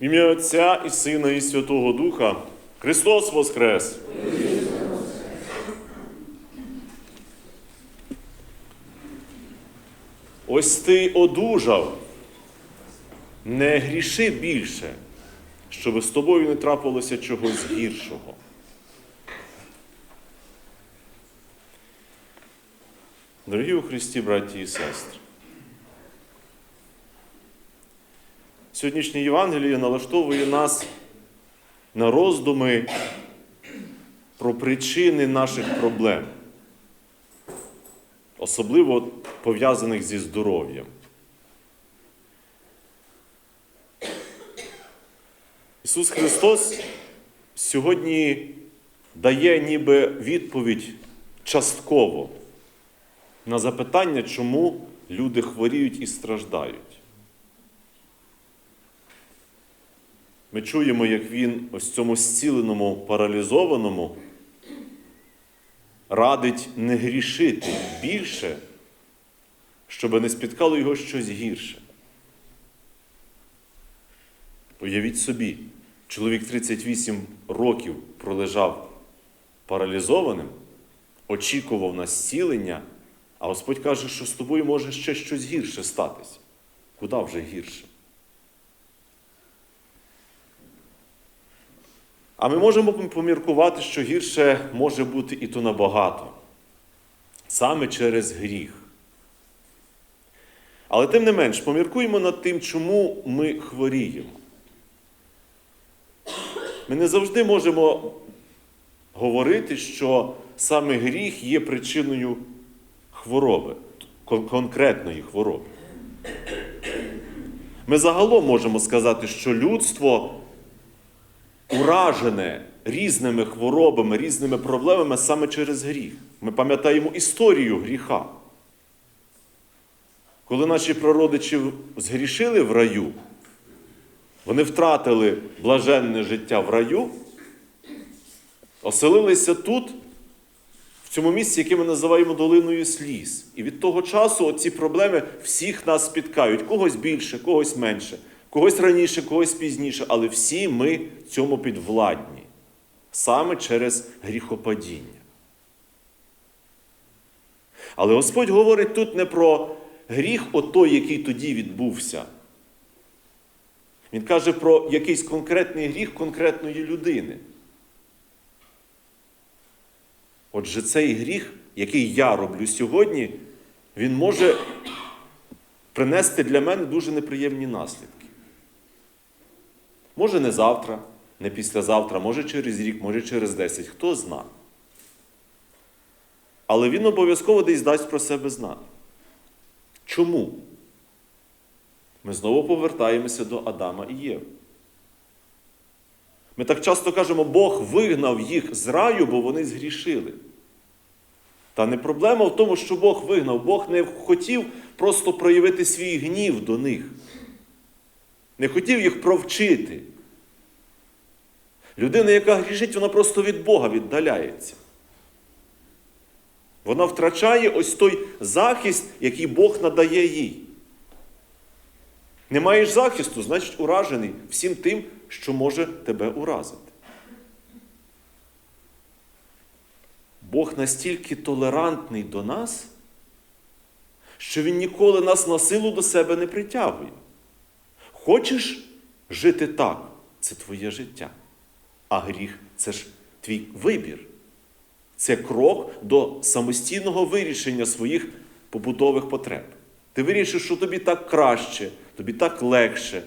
В ім'я Отця і Сина, і Святого Духа. Христос Воскрес! Ось ти одужав. Не гріши більше, щоб з тобою не трапилося чогось гіршого. Дорогі у Христі, браті і сестри, сьогоднішнє Євангеліє налаштовує нас на роздуми про причини наших проблем, особливо пов'язаних зі здоров'ям. Ісус Христос сьогодні дає ніби відповідь частково на запитання, чому люди хворіють і страждають. Ми чуємо, як він ось цьому зціленому, паралізованому радить не грішити більше, щоб не спіткало його щось гірше. Уявіть собі, чоловік 38 років пролежав паралізованим, очікував на зцілення, а Господь каже, що з тобою може ще щось гірше статися. Куди вже гірше? А ми можемо поміркувати, що гірше може бути і то набагато, саме через гріх. Але тим не менш, поміркуємо над тим, чому ми хворіємо. Ми не завжди можемо говорити, що саме гріх є причиною хвороби, конкретної хвороби. Ми загалом можемо сказати, що людство уражене різними хворобами, різними проблемами саме через гріх. Ми пам'ятаємо історію гріха. Коли наші прародичі згрішили в раю, вони втратили блаженне життя в раю, оселилися тут, в цьому місці, яке ми називаємо долиною сліз. І від того часу ці проблеми всіх нас спіткають. Когось більше, когось менше, когось раніше, когось пізніше, але всі ми цьому підвладні. Саме через гріхопадіння. Але Господь говорить тут не про гріх, отой, який тоді відбувся. Він каже про якийсь конкретний гріх конкретної людини. Отже, цей гріх, який я роблю сьогодні, він може принести для мене дуже неприємні наслідки. Може, не завтра, не післязавтра, може через рік, може через 10, хто зна. Але він обов'язково десь дасть про себе знати. Чому? Ми знову повертаємося до Адама і Єви. Ми так часто кажемо, Бог вигнав їх з раю, бо вони згрішили. Та не проблема в тому, що Бог вигнав. Бог не хотів просто проявити свій гнів до них. Не хотів їх провчити. Людина, яка грішить, вона просто від Бога віддаляється. Вона втрачає ось той захист, який Бог надає їй. Не маєш захисту, значить уражений всім тим, що може тебе уразити. Бог настільки толерантний до нас, що Він ніколи нас на силу до себе не притягує. Хочеш жити так, це твоє життя. А гріх це ж твій вибір. Це крок до самостійного вирішення своїх побутових потреб. Ти вирішиш, що тобі так краще, тобі так легше,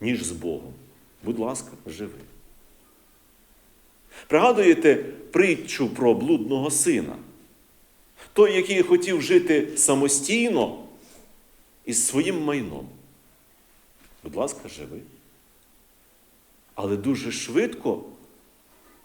ніж з Богом. Будь ласка, живи. Пригадуєте притчу про блудного сина? Той, який хотів жити самостійно із своїм майном. Будь ласка, живи. Але дуже швидко,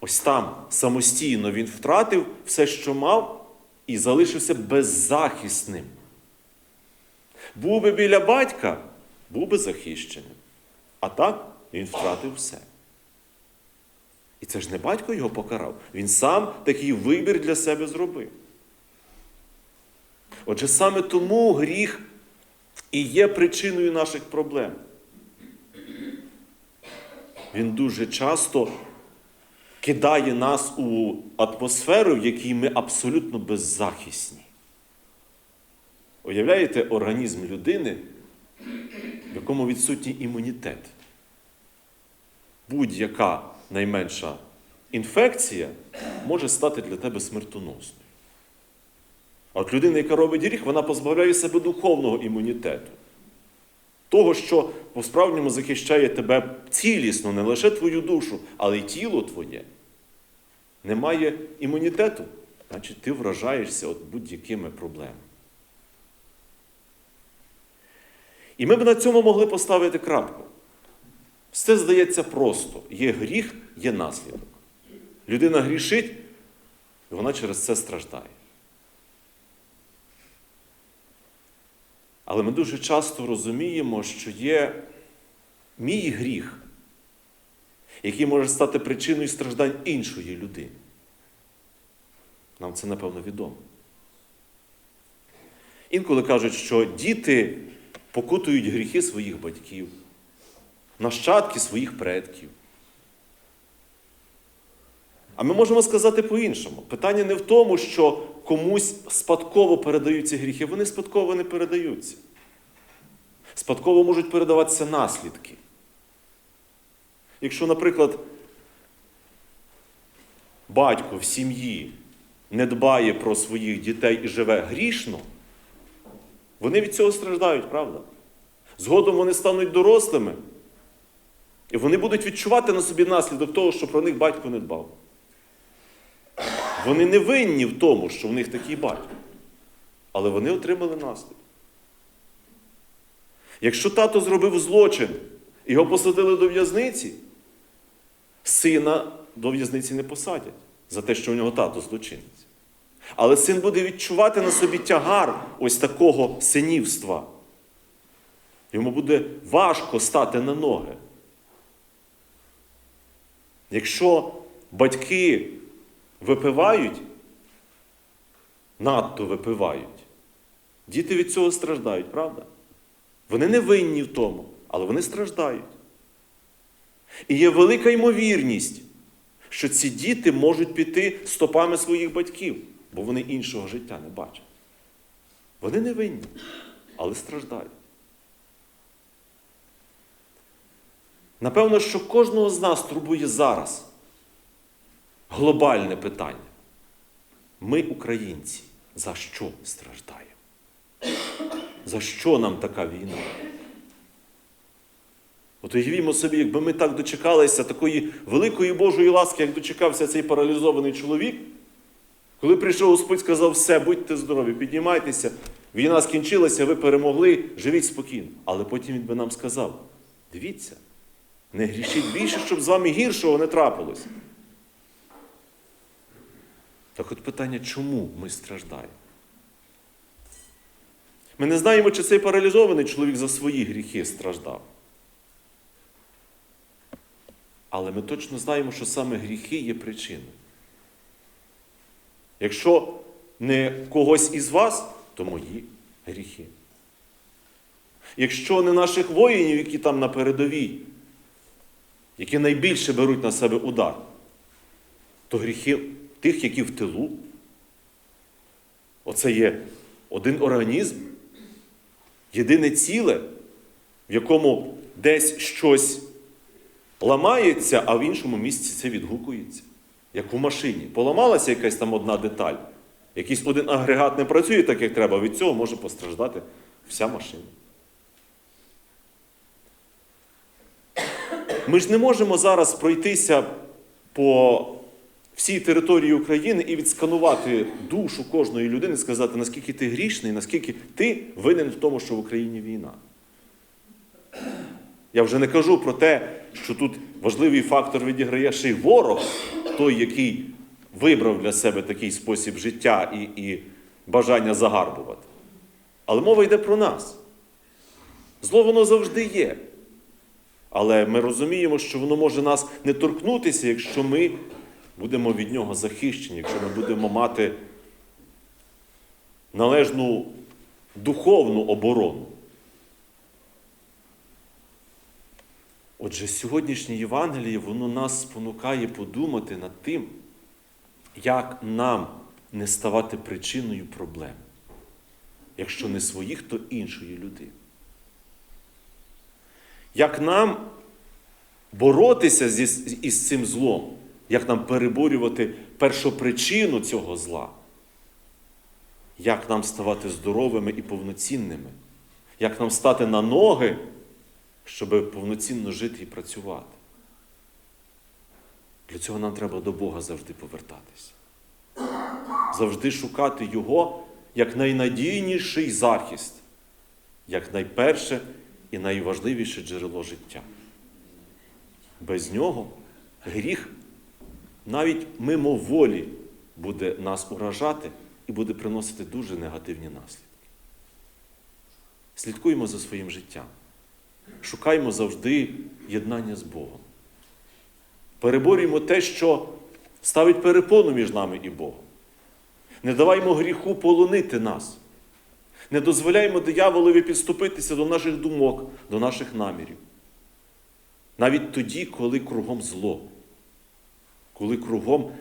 ось там самостійно він втратив все, що мав, і залишився беззахисним. Був би біля батька, був би захищеним. А так він втратив все. І це ж не батько його покарав. Він сам такий вибір для себе зробив. Отже, саме тому гріх і є причиною наших проблем. Він дуже часто кидає нас у атмосферу, в якій ми абсолютно беззахисні. Уявляєте організм людини, в якому відсутній імунітет. Будь-яка найменша інфекція може стати для тебе смертоносною. А от людина, яка робить гріх, вона позбавляє себе духовного імунітету. Того, що по-справжньому захищає тебе цілісно, не лише твою душу, але й тіло твоє. Немає імунітету, значить ти вражаєшся от будь-якими проблемами. І ми б на цьому могли поставити крапку. Все здається просто. Є гріх, є наслідок. Людина грішить, і вона через це страждає. Але ми дуже часто розуміємо, що є мій гріх, який може стати причиною страждань іншої людини. Нам це, напевно, відомо. Інколи кажуть, що діти покутують гріхи своїх батьків, нащадки своїх предків. А ми можемо сказати по-іншому. Питання не в тому, що комусь спадково передаються гріхи. Вони спадково не передаються. Спадково можуть передаватися наслідки. Якщо, наприклад, батько в сім'ї не дбає про своїх дітей і живе грішно, вони від цього страждають, правда? Згодом вони стануть дорослими, і вони будуть відчувати на собі наслідок того, що про них батько не дбав. Вони не винні в тому, що в них такий батько. Але вони отримали наслідок. Якщо тато зробив злочин, і його посадили до в'язниці, сина до в'язниці не посадять за те, що у нього тато злочинець. Але син буде відчувати на собі тягар ось такого синівства. Йому буде важко стати на ноги. Якщо батьки випивають, надто випивають, діти від цього страждають, правда? Вони не винні в тому, але вони страждають. І є велика ймовірність, що ці діти можуть піти стопами своїх батьків, бо вони іншого життя не бачать. Вони не винні, але страждають. Напевно, що кожного з нас турбує зараз глобальне питання. Ми, українці, за що страждаємо? За що нам така війна? От уявімо собі, якби ми так дочекалися такої великої Божої ласки, як дочекався цей паралізований чоловік, коли прийшов Господь, сказав, все, будьте здорові, піднімайтеся, війна скінчилася, ви перемогли, живіть спокійно. Але потім він би нам сказав: дивіться, не грішіть більше, щоб з вами гіршого не трапилось. Так от питання, чому ми страждаємо? Ми не знаємо, чи цей паралізований чоловік за свої гріхи страждав. Але ми точно знаємо, що саме гріхи є причиною. Якщо не когось із вас, то мої гріхи. Якщо не наших воїнів, які там на передовій, які найбільше беруть на себе удар, то гріхи тих, які в тилу. Оце є один організм, єдине ціле, в якому десь щось ламається, а в іншому місці це відгукується. Як у машині. Поламалася якась там одна деталь, якийсь один агрегат не працює так, як треба, від цього може постраждати вся машина. Ми ж не можемо зараз пройтися по всій території України і відсканувати душу кожної людини, сказати, наскільки ти грішний, наскільки ти винен в тому, що в Україні війна. Я вже не кажу про те, що тут важливий фактор відіграє ще й ворог, той, який вибрав для себе такий спосіб життя і, і бажання загарбувати. Але мова йде про нас. Зло воно завжди є. Але ми розуміємо, що воно може нас не торкнутися, якщо ми будемо від нього захищені, якщо ми будемо мати належну духовну оборону. Отже, сьогоднішнє Євангеліє, воно нас спонукає подумати над тим, як нам не ставати причиною проблем, якщо не своїх, то іншої людини. Як нам боротися із цим злом, як нам переборювати першопричину цього зла, як нам ставати здоровими і повноцінними, як нам стати на ноги, щоб повноцінно жити і працювати. Для цього нам треба до Бога завжди повертатися. Завжди шукати Його як найнадійніший захист, як найперше і найважливіше джерело життя. Без нього гріх навіть мимоволі буде нас уражати і буде приносити дуже негативні наслідки. Слідкуємо за своїм життям. Шукаємо завжди єднання з Богом. Переборюємо те, що ставить перепону між нами і Богом. Не даваймо гріху полонити нас. Не дозволяємо дияволові підступитися до наших думок, до наших намірів. Навіть тоді, коли кругом зло, коли кругом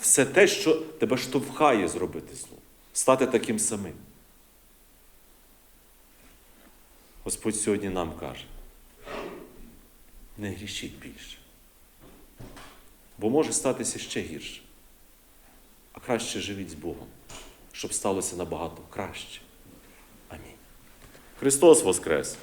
все те, що тебе штовхає зробити зло, стати таким самим. Господь сьогодні нам каже, не грішіть більше. Бо може статися ще гірше. А краще живіть з Богом, щоб сталося набагато краще. Амінь. Христос Воскрес!